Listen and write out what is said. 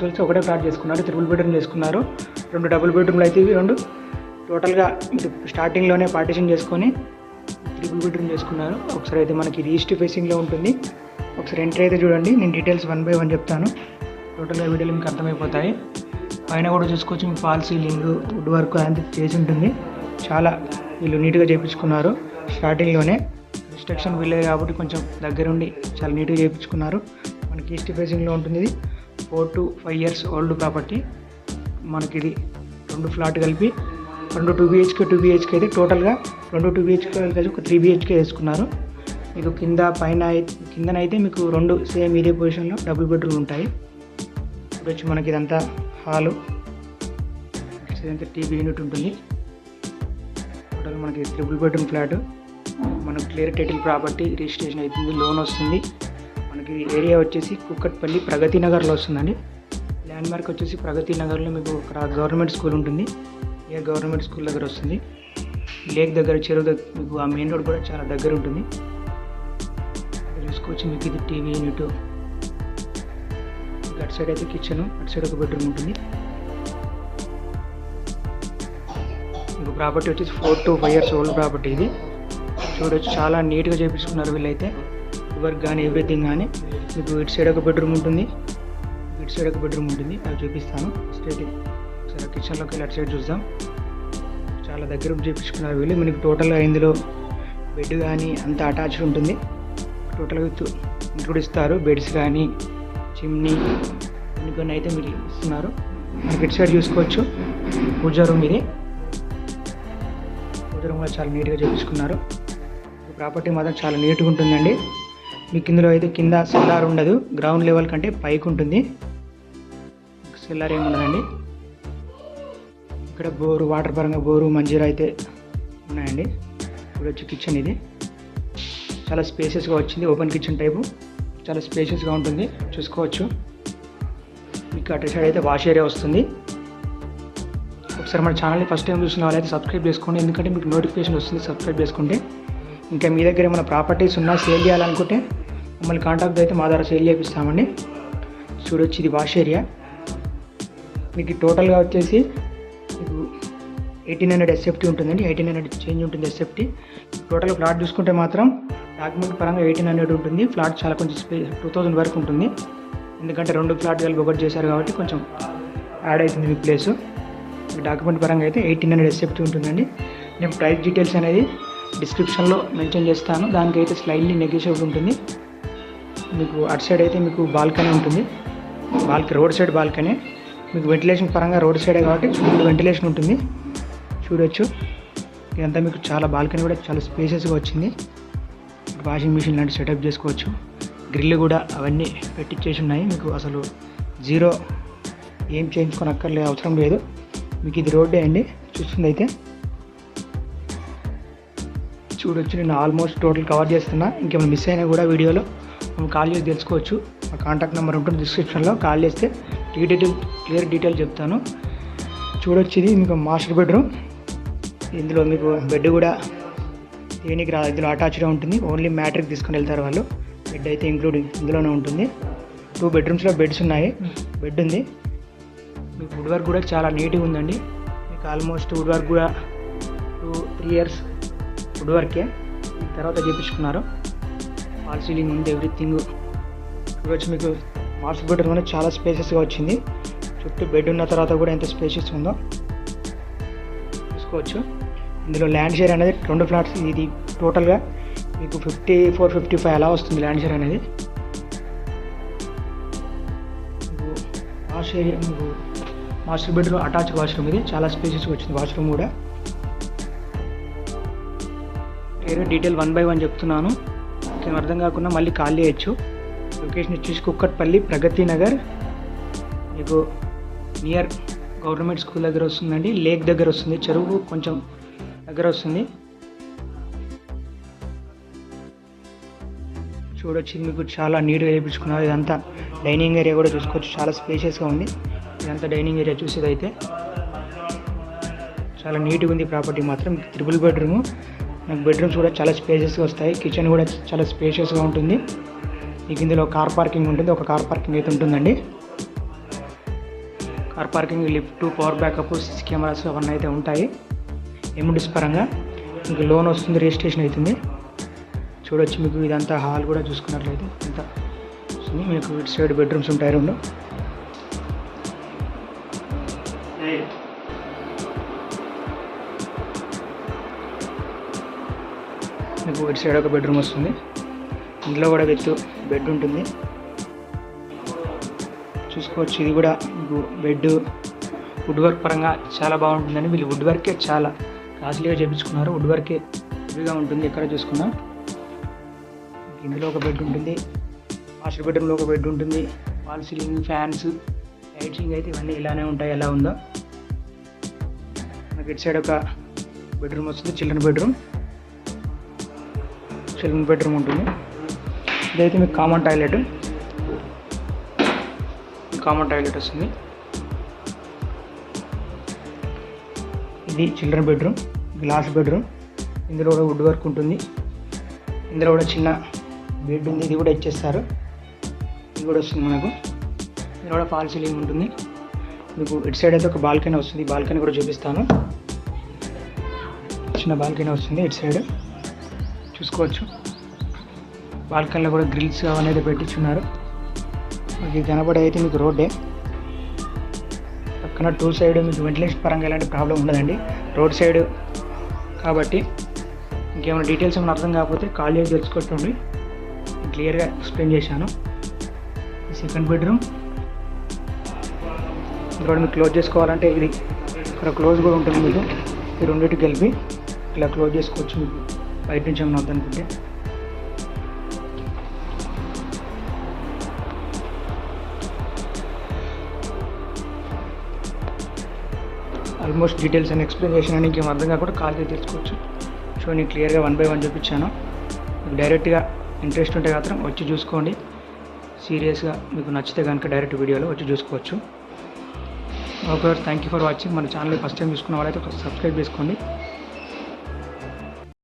Flats వచ్చి ఒకటే flat చేసుకున్నారు త్రిబుల్ బెడ్రూమ్ చేసుకున్నారు. రెండు డబుల్ బెడ్రూమ్లు అయితే ఇవి రెండు. టోటల్గా మీరు స్టార్టింగ్లోనే పార్టీషన్ చేసుకొని త్రిబుల్ బెడ్రూమ్ చేసుకున్నారు. ఒకసారి అయితే మనకి ఇది ఈస్ట్ ఫేసింగ్లో ఉంటుంది. ఒకసారి ఎంట్రీ అయితే చూడండి నేను డీటెయిల్స్ వన్ బై వన్ చెప్తాను. టోటల్గా వీడియోలు మీకు అర్థమైపోతాయి. పైన కూడా చూసుకోవచ్చు మీకు ఫాల్ సీలింగ్ వుడ్ వర్క్ అంతా చేసి ఉంటుంది. చాలా వీళ్ళు నీట్గా చేయించుకున్నారు స్టార్టింగ్లోనే కన్స్ట్రక్షన్ వీళ్ళే కాబట్టి కొంచెం దగ్గరుండి చాలా నీట్గా చేయించుకున్నారు మనకి ఈస్ట్ ఫేసింగ్లో ఉంటుంది ఇది. Four to five years old property మనకి ఇది రెండు ఫ్లాట్ కలిపి రెండు టూ బిహెచ్కే టూ బిహెచ్కే అయితే టోటల్గా రెండు టూ బిహెచ్కే కలిసి ఒక త్రీ బిహెచ్కే వేసుకున్నారు. మీకు కింద పైన అయితే కిందనైతే మీకు రెండు సేమ్ ఇదే పొజిషన్లో డబుల్ బెడ్రూమ్ ఉంటాయి. ఇప్పుడు వచ్చి మనకి ఇదంతా హాలు. ఇదంతా టీవీ యూనిట్ ఉంటుంది. టోటల్ మనకి త్రిబుల్ బెడ్రూమ్ ఫ్లాట్. మనకు క్లియర్ టైటిల్ ప్రాపర్టీ రిజిస్ట్రేషన్ అవుతుంది లోన్ వస్తుంది. మనకి ఏరియా వచ్చేసి కుక్కట్పల్లి ప్రగతి నగర్లో వస్తుందండి. ల్యాండ్ మార్క్ వచ్చేసి ప్రగతి నగర్లో మీకు అక్కడ గవర్నమెంట్ స్కూల్ ఉంటుంది. ఏ గవర్నమెంట్ స్కూల్ దగ్గర వస్తుంది. లేక్ దగ్గర చెరువు దగ్గర మీకు ఆ మెయిన్ రోడ్ కూడా చాలా దగ్గర ఉంటుంది. చూసుకోవచ్చు మీకు ఇది టీవీ యూనిట్. అటు సైడ్ అయితే కిచెన్ అటు సైడ్ ఒక బెడ్రూమ్ ఉంటుంది. మీకు ప్రాపర్టీ వచ్చేసి four to five years old property ఇది. చూడొచ్చు చాలా నీట్గా చేపించుకున్నారు వీళ్ళైతే. వర్క్ కానీ ఎవ్రీథింగ్ కానీ మీకు ఇటు సైడ్ ఒక బెడ్రూమ్ ఉంటుంది. ఇటు సైడ్ ఒక బెడ్రూమ్ ఉంటుంది. అవి చూపిస్తాను. స్ట్రేట్ ఒకసారి కిచెన్లోకి వెళ్ళి అటు సైడ్ చూద్దాం. చాలా దగ్గర చూపించుకున్నారు వీళ్ళు. మనకి టోటల్గా ఇందులో బెడ్ కానీ అంత అటాచ్డ్ ఉంటుంది. టోటల్గా విత్ ఇంక్లూడ్ ఇస్తారు. బెడ్స్ కానీ చిమ్నీ కొన్ని కొన్ని అయితే మీరు ఇస్తున్నారు. మనకి ఇటు సైడ్ చూసుకోవచ్చు. పూజ రూమ్ ఇది. పూజ రూమ్ కూడా చాలా నీట్గా చూపించుకున్నారు. ప్రాపర్టీ మాత్రం చాలా నీట్గా ఉంటుందండి. మీకు ఇందులో అయితే కింద సెల్లార్ ఉండదు. గ్రౌండ్ లెవెల్ కంటే పైకి ఉంటుంది. సెల్లార్ ఏమి ఇక్కడ బోరు వాటర్ పరంగా బోరు మంజీరా అయితే ఉన్నాయండి. ఇప్పుడు వచ్చి కిచెన్ ఇది. చాలా స్పేసెస్గా వచ్చింది. ఓపెన్ కిచెన్ టైపు చాలా స్పేషియస్గా ఉంటుంది. చూసుకోవచ్చు. మీకు అటు సైడ్ అయితే వాష్ ఏరియా వస్తుంది. ఒకసారి మన ఛానల్ని ఫస్ట్ టైం చూసిన వాళ్ళైతే సబ్స్క్రైబ్ చేసుకోండి. ఎందుకంటే మీకు నోటిఫికేషన్ వస్తుంది సబ్స్క్రైబ్ చేసుకుంటే. ఇంకా మీ దగ్గర ఏమైనా ప్రాపర్టీస్ ఉన్నా సేల్ చేయాలనుకుంటే మమ్మల్ని కాంటాక్ట్ అయితే మా ద్వారా సేల్ చేపిస్తామండి. చూడొచ్చు ఇది వాష్ ఏరియా మీకు టోటల్గా వచ్చేసి మీకు ఎయిటీన్ హండ్రెడ్ ఎస్ఎఫ్టీ ఉంటుందండి. ఎయిటీన్ హండ్రెడ్ చేంజ్ ఉంటుంది ఎస్ఎఫ్టీ టోటల్ ఫ్లాట్ చూసుకుంటే మాత్రం డాక్యుమెంట్ పరంగా ఎయిటీన్ హండ్రెడ్ ఉంటుంది. ఫ్లాట్ చాలా కొంచెం స్పే టూ థౌజండ్ వరకు ఉంటుంది. ఎందుకంటే రెండు ఫ్లాట్ కలిపి ఒకటి చేశారు కాబట్టి కొంచెం యాడ్ అవుతుంది మీ ప్లేస్ డాక్యుమెంట్ పరంగా అయితే ఎయిటీన్ హండ్రెడ్ ఎస్ఎఫ్టీ ఉంటుందండి. నేను ప్రైస్ డీటెయిల్స్ అనేది డిస్క్రిప్షన్లో మెన్షన్ చేస్తాను. దానికైతే స్లైడ్లీ నెగోషియబుల్ ఉంటుంది. మీకు అటు సైడ్ అయితే మీకు బాల్కనీ ఉంటుంది. Balcony road side balcony. మీకు వెంటిలేషన్ పరంగా రోడ్ సైడే కాబట్టి ఫుల్ వెంటిలేషన్ ఉంటుంది. చూడొచ్చు. ఇదంతా మీకు చాలా బాల్కనీ కూడా చాలా స్పేసెస్గా వచ్చింది. వాషింగ్ మిషన్ లాంటి సెటప్ చేసుకోవచ్చు. గ్రిల్ కూడా అవన్నీ పెట్టించేసి ఉన్నాయి. మీకు అసలు జీరో ఏం చేయించుకోనక్కర్లే అవసరం లేదు. మీకు ఇది రోడ్డే అండి. చూస్తుంది అయితే. చూడొచ్చు నేను ఆల్మోస్ట్ టోటల్ కవర్ చేస్తున్నా. ఇంకేమైనా మిస్ అయినా కూడా వీడియోలో. మనం కాల్ చేసి తెలుసుకోవచ్చు. మా కాంటాక్ట్ నెంబర్ ఉంటుంది డిస్క్రిప్షన్లో. కాల్ చేస్తే డీటెయిల్ క్లియర్ డీటెయిల్ చెప్తాను. చూడొచ్చు ఇది మీకు మాస్టర్ బెడ్రూమ్. ఇందులో మీకు బెడ్ కూడా దేనికి రా ఇందులో అటాచ్డ్గా ఉంటుంది. ఓన్లీ మ్యాట్రిక్ తీసుకుని వెళ్తారు వాళ్ళు. బెడ్ అయితే ఇంక్లూడింగ్ ఇందులోనే ఉంటుంది. టూ బెడ్రూమ్స్లో బెడ్స్ ఉన్నాయి. బెడ్ ఉంది. మీకు వుడ్ వర్క్ కూడా చాలా నీట్గా ఉందండి. మీకు ఆల్మోస్ట్ వుడ్ వర్క్ కూడా టూ త్రీ ఇయర్స్ వుడ్ వర్కే. తర్వాత చేపించుకున్నారు. వాల్ సీలింగ్ ఉంది ఎవ్రీథింగ్ ఇప్పుడు వచ్చి మీకు మాస్టర్ బెడ్రూమ్ అనేది చాలా స్పేసెస్గా వచ్చింది. చుట్టూ బెడ్ ఉన్న తర్వాత కూడా ఎంత స్పేసెస్ ఉందో చూసుకోవచ్చు. ఇందులో ల్యాండ్ షేర్ అనేది రెండు ఫ్లాట్స్ ఇది టోటల్గా మీకు ఫిఫ్టీ ఫోర్ ఫిఫ్టీ ఫైవ్ అలా వస్తుంది ల్యాండ్ షేర్ అనేది. వాష్ ఏరియా మీకు మాస్టర్ బెడ్రూమ్ అటాచ్ వాష్రూమ్ ఇది. చాలా స్పేసెస్గా వచ్చింది వాష్రూమ్ కూడా. నేను డీటెయిల్ వన్ బై వన్ చెప్తున్నాను. ఇంకేం అర్థం కాకుండా మళ్ళీ కాల్ చేయొచ్చు. లొకేషన్ వచ్చేసి కుక్కట్పల్లి ప్రగతి నగర్. మీకు నియర్ గవర్నమెంట్ స్కూల్ దగ్గర వస్తుందండి లేక్ దగ్గర వస్తుంది చెరువు కొంచెం దగ్గర వస్తుంది. చూడొచ్చు మీకు చాలా నీట్గా చేయించుకున్నారు ఇదంతా డైనింగ్ ఏరియా కూడా చూసుకోవచ్చు. చాలా స్పేషియస్గా ఉంది. ఇదంతా డైనింగ్ ఏరియా చూసేది అయితే చాలా నీట్గా ఉంది ప్రాపర్టీ మాత్రం. Triple bedroom. నాకు బెడ్రూమ్స్ కూడా చాలా స్పేషియస్గా వస్తాయి. కిచెన్ కూడా చాలా స్పేషియస్గా ఉంటుంది. మీకు ఇందులో కార్ పార్కింగ్ ఉంటుంది. ఒక కార్ పార్కింగ్ అయితే ఉంటుందండి. Car parking lift power backup CC cameras అవన్నీ అయితే ఉంటాయి. ఎమ్యూనిటీస్ పరంగా మీకు లోన్ వస్తుంది రిజిస్ట్రేషన్ అవుతుంది. చూడొచ్చు మీకు ఇదంతా హాల్ కూడా చూసుకున్నట్లయితే ఇంత వస్తుంది. మీకు ఇటు సైడ్ బెడ్రూమ్స్ ఉంటాయి రెండు. మీకు ఇటు సైడ్ ఒక బెడ్రూమ్ వస్తుంది. ఇంట్లో కూడా విత్ బెడ్ ఉంటుంది. చూసుకోవచ్చు ఇది కూడా మీకు బెడ్ వుడ్ వర్క్ పరంగా చాలా బాగుంటుందని వీళ్ళు వుడ్ వర్కే చాలా కాస్ట్లీగా చేయించుకున్నారు వుడ్ వర్కే ఇదిగా ఉంటుంది ఎక్కడ చూసుకున్నా. ఇందులో ఒక బెడ్ ఉంటుంది. మాస్టర్ బెడ్రూమ్లో ఒక బెడ్ ఉంటుంది. వాల్ సీలింగ్ ఫ్యాన్స్ లైటింగ్ అయితే ఇవన్నీ ఇలానే ఉంటాయి ఎలా ఉందో. మనకి ఇటు సైడ్ ఒక బెడ్రూమ్ వస్తుంది చిల్డ్రన్ బెడ్రూమ్ చిల్డ్రన్ బెడ్రూమ్ ఉంటుంది. ఇదైతే మీకు కామన్ టాయిలెట్. కామన్ టాయిలెట్ వస్తుంది. ఇది చిల్డ్రన్ బెడ్రూమ్ గ్లాస్ బెడ్రూమ్. ఇందులో కూడా వుడ్ వర్క్ ఉంటుంది. ఇందులో కూడా చిన్న బెడ్ ఉంది. ఇది కూడా ఇచ్చేస్తారు. ఇది కూడా వస్తుంది మనకు. ఇందులో కూడా ఫాల్ సీలింగ్ ఉంటుంది. మీకు ఇటు సైడ్ అయితే ఒక బాల్కనీ వస్తుంది. బాల్కనీ కూడా చూపిస్తాను. చిన్న బాల్కనీ వస్తుంది ఇటు సైడ్. చూసుకోవచ్చు. బాల్కనీలో కూడా గ్రిల్స్ అవన్నీ పెట్టించున్నారు. మీకు కనబడే అయితే మీకు రోడ్డే. పక్కన టూ సైడ్ మీకు వెంటిలేషన్ పరంగా ఎలాంటి ప్రాబ్లం ఉండదండి. రోడ్ సైడ్ కాబట్టి ఇంకేమైనా డీటెయిల్స్ ఏమైనా అర్థం కాకపోతే కాల్ చేసి తెలుసుకోండి. క్లియర్గా ఎక్స్ప్లెయిన్ చేశాను. సెకండ్ బెడ్రూమ్ ఇక్కడ మీకు క్లోజ్ చేసుకోవాలంటే ఇది ఇక్కడ క్లోజ్ కూడా ఉంటుంది మీకు. ఈ రెండింటికి కలిపి ఇలా క్లోజ్ చేసుకోవచ్చు మీకు. బయట నుంచి ఏమైనా వద్దనుకుంటే. ఆల్మోస్ట్ డీటెయిల్స్ అని ఎక్స్ప్లెయిన్ చేసిన నీకు ఏం అర్థం కాకుండా కాల్ చేసి తెలుసుకోవచ్చు. సో నేను క్లియర్గా వన్ బై వన్ చూపించాను. డైరెక్ట్గా ఇంట్రెస్ట్ ఉంటే మాత్రం వచ్చి చూసుకోండి. సీరియస్గా మీకు నచ్చితే కనుక డైరెక్ట్ వీడియోలో వచ్చి చూసుకోవచ్చు. Okay thank you for watching. మన ఛానల్ ఫస్ట్ టైం చూసుకున్న వాళ్ళైతే సబ్స్క్రైబ్ చేసుకోండి.